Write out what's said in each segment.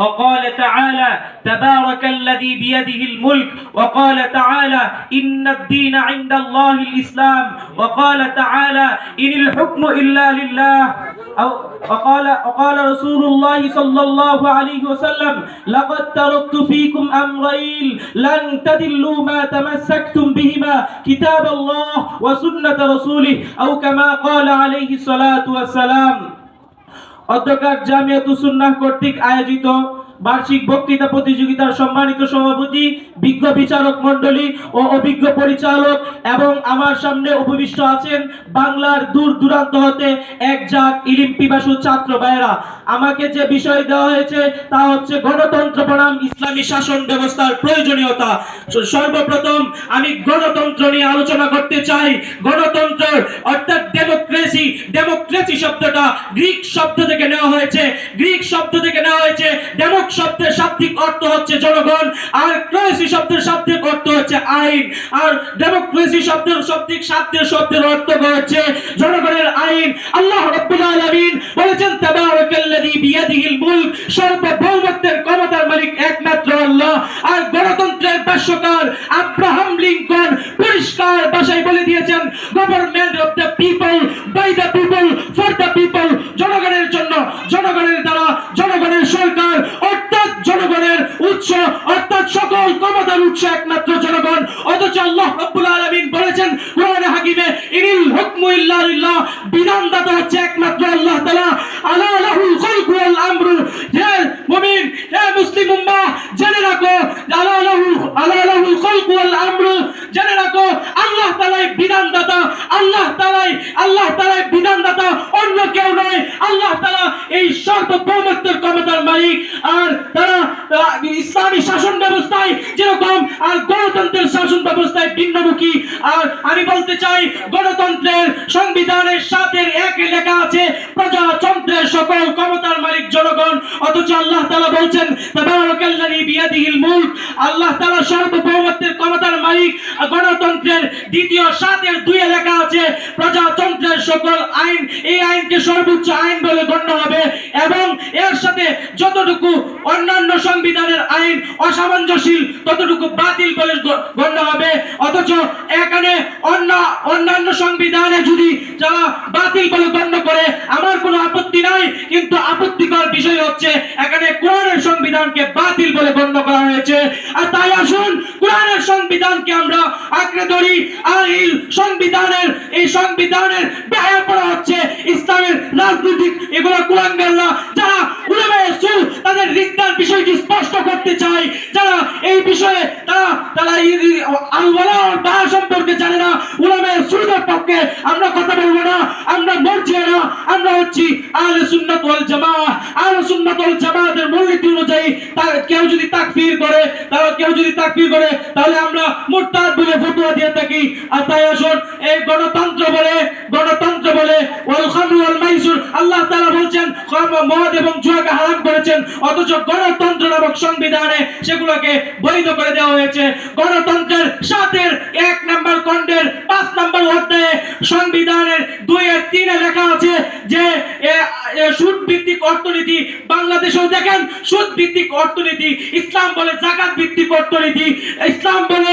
وقال تعالى تبارك الذي بيده الملك وقال تعالى إن الدين عند الله الإسلام وقال تعالى إن الحكم إلا لله أو وقال وقال رسول الله صلى الله عليه وسلم لقد تركت فيكم أمرين لن تدلوا ما تمسكتم بهما كتاب الله وسنة رسوله أو كما قال عليه الصلاة والسلام অধ্যকার জামিয়াতু সুন্নাহ কর্তৃক আয়োজিত বার্ষিক বক্তৃতা প্রতিযোগিতার সম্মানিত সভাপতি, বিজ্ঞ বিচারক মণ্ডলী ও অভিজ্ঞ পরিচালক এবং আমার সামনে উপবিষ্ট আছেন বাংলার দূর দূরান্ত হতে এক জাত ইলিম পিপাসু ছাত্র ভাইয়েরা। আমাকে যে বিষয় দেওয়া হয়েছে তা হচ্ছে গণতন্ত্র বনাম ইসলামী শাসন ব্যবস্থার প্রয়োজনীয়তা। সর্বপ্রথম আমি গণতন্ত্র নিয়ে আলোচনা করতে চাই। গণতন্ত্র অর্থাৎ ডেমোক্রেসি ডেমোক্রেসি শব্দটা গ্রিক শব্দ থেকে নেওয়া হয়েছে। গ্রিক শব্দ থেকে নেওয়া হয়েছে শব্দের শাব্দিক অর্থ হচ্ছে জনগণ, আর ক্রেসি শব্দের শাব্দিক অর্থ হচ্ছে আইন, আর ডেমোক্রেসি শব্দের শাব্দিক শব্দের শব্দের অর্থ হচ্ছে জনগণের আইন। আল্লাহ রাব্বুল আলামিন বলেছেন, তাবারাকাল্লাযী বিয়াদিহিল মুলক সর্বভৌমত্বের ক্ষমতার মালিক একমাত্র আল্লাহ, আর গণতন্ত্রের ভাষ্যকার আব্রাহাম লিঙ্কন পরিষ্কার ভাষায় বলে দিয়েছেন, government of the people by the people for the people জনগণের জন্য জনগণের দ্বারা জনগণের সরকার অর্থাৎ জনগণের উৎস অর্থাৎ সকল ক্ষমতার উৎস একমাত্র জনগণ অথচ আল্লাহ রাব্বুল আলামিন বলেছেন কোরআনে হাকিমে ইনিল হুকমু লিল্লাহ বিধানদাতা হচ্ছে একমাত্র আল্লাহ তাআলা। আলা লাহুল খালকু ওয়াল আমরু। হে মুমিন, হে মুসলিম উম্মাহ জেনে রাখো আলা লাহুল আলা লাহুল খালকু ওয়াল আমরু। জেনে রাখো, আল্লাহ তাআলাই বিধানদাতা আল্লাহ তাআলাই আল্লাহ তাআলাই বিধানদাতা অন্য কেউ নয়। আল্লাহ তাআলা এই সর্বভৌমত্বের ক্ষমতার মালিক। আর তারা ইসলামী শাসন ব্যবস্থায় যেরকম আর গণতন্ত্রের শাসন ব্যবস্থায় ভিন্নমুখী, আর আমি বলতে চাই, গণতন্ত্রের সংবিধানের সাথে এক লেখা আছে, প্রজাতন্ত্রের সকল জনগণ, অথচ আল্লাহ তাআলা বলছেন আল্লাহ তাআলা সর্বভৌমত্বের ক্ষমতার মালিক গণতন্ত্রের দ্বিতীয় সাতের দুইয়ে লেখা আছে, প্রজাতন্ত্রের সকল আইন, এই আইনকে সর্বোচ্চ আইন বলে গণ্য হবে, এবং এর সাথে যতটুকু অন্যান্য সংবিধানের আইন অসামঞ্জস্যশীল, ততটুকু বাতিল বলে গণ্য হবে, অথচ এখানে অন্য, অন্যান্য সংবিধানে যদি যারা বাতিল বলে গণ্য করে, আমার কোনো আপত্তি নাই, কিন্তু আপত্তিকর বিষয় হচ্ছে এখানে কোরআনের সংবিধানকে বাতিল বলে গণ্য করা হয়েছে। আর তাই আসুন, কোরআনের সংবিধানকে আমরা আঁকড়ে ধরি। আর এই সংবিধানের এই সংবিধানের ব্যয় করা হচ্ছে ইসলামের রাজনৈতিক, এগুলো কোরআনগাররা যারা তাদের রিক্তার বিষয়টি স্পষ্ট করতে যারা এই বিষয়ে তারা তারা সম্পর্কে জানে না পক্ষে আমরা কথা বলব না। আমরা মরজিয়া না। আমরা হচ্ছি আহলে সুন্নাত ওয়াল জামাআহ আহলে সুন্নাত ওয়াল জামাআতের মূলনীতি অনুযায়ী কেউ যদি তাকফির করে তারা কেউ যদি তাকফির করে, তাহলে আমরা মুরতাদ বলে ফতোয়া দিয়ে থাকি। আর তাই আসুন, এই গণতন্ত্র বলে গণতন্ত্র বলে, ওয়াল খামরু ওয়াল মাইসুর, আল্লাহ তাআলা বলছেন খাম মদ এবং জুয়াকে হারাম করেছেন, অথচ গণতন্ত্র নামক সংবিধানে সেগুলোকে বৈধ করে দেওয়া হয়েছে। গণতন্ত্রের সাতের এক নম্বর খণ্ডের পাঁচ নম্বর অধ্যায়ে সংবিধানের দুই এর তিনে লেখা আছে যে এ- এ সুদ ভিত্তিক অর্থনীতি, বাংলাদেশেও দেখেন সুদ ভিত্তিক অর্থনীতি, ইসলাম বলে জাকাত ভিত্তিক অর্থনীতি, ইসলাম বলে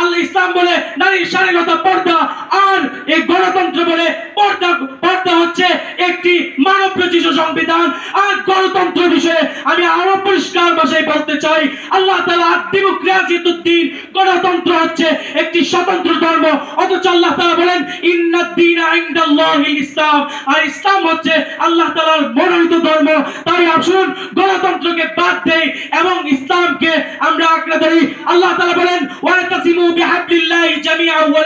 আল্লাহ ইসলাম বলে নারীর স্বাধীনতা পর্দা, আর এই গণতন্ত্র বলে পর্দা পর্দা হচ্ছে একটি মানব রচিত সংবিধান। আর গণতন্ত্র বিষয়ে আমি আরও পরিষ্কার ভাষায় বলতে চাই, আল্লাহ তাআলা ডেমোক্রেসি দিন গণতন্ত্র হচ্ছে একটি স্বতন্ত্র ধর্ম। অথচ আল্লাহ তালা বলেন ইন্নাদ দীনা ইনদাল্লাহিল ইসলাম। আর ইসলাম হচ্ছে আল্লাহ তাআলার মনোনীত ধর্ম তাই আসুন গণতন্ত্রকে বাদ দেই এবং ইসলামকে আমরা আঁকড়ে ধরি। আল্লাহ তাআলা বলেন বিহাবলিল্লাহি জামিআন ওয়া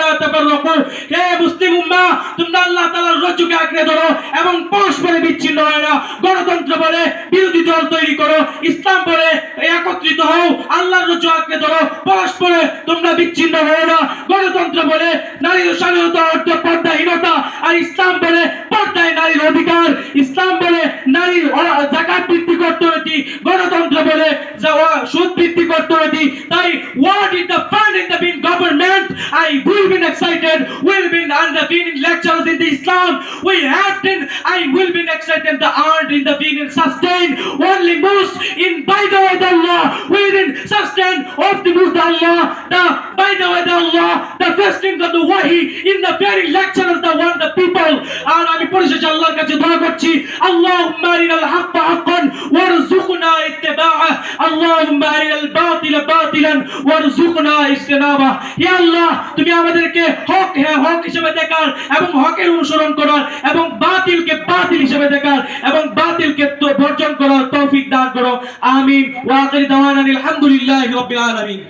হে মুসলিম উম্মাহ তোমরা আল্লাহ তাআলার রজ্জুকে ধরো এবং পরস্পরে বিচ্ছিন্ন হয় না। গণতন্ত্র বলে বিরোধী দল তৈরি করো, ইসলাম বলে একত্রিত হও, আল্লাহর রজ্জু আঁকড়ে ধরো। পরস্পরে তোমরা বিচ্ছিন্ন হও না। গণতন্ত্র বলে নারীর স্বাধীনতা, অর্থ, পর্দাহীনতা, আর ইসলাম বলে পর্দায় নারীর অধিকার। ইসলাম বলে নারীর অ- জাকাত ভিত্তিক অর্থনীতি গণতন্ত্র বলে যা ও- সুদ ভিত্তিক অর্থনীতি তাই what is the fund in the being government I will be excited will be under the feeling lectures in the Islam. We have been, I will be next and the art in the feeling sustain. Only most in by the way the Allah. Within sustain of the most Allah. The by the way the Allah. The first thing of the wahi in the very lectures the one the people. আর আমি পরিশেষে আল্লাহর কাছে দোয়া করছি আল্লাহুম্মা আরিনাল হাক্কা হাক্কান ওয়ারযুকনা اتباعه. اللهم ارنا الباطل باطلا وارزقنا اجتنابه. يا الله তুমি আমাদেরকে হক হ্যাঁ হক হিসেবে দেখার এবং হকের অনুসরণ করার এবং বাতিলকে বাতিল হিসেবে দেখার এবং বাতিলকে বর্জন করার তৌফিক দান করো। আমিন। ওয়া আখির দাওয়ানা আলহামদুলিল্লাহি রাব্বিল আলামিন।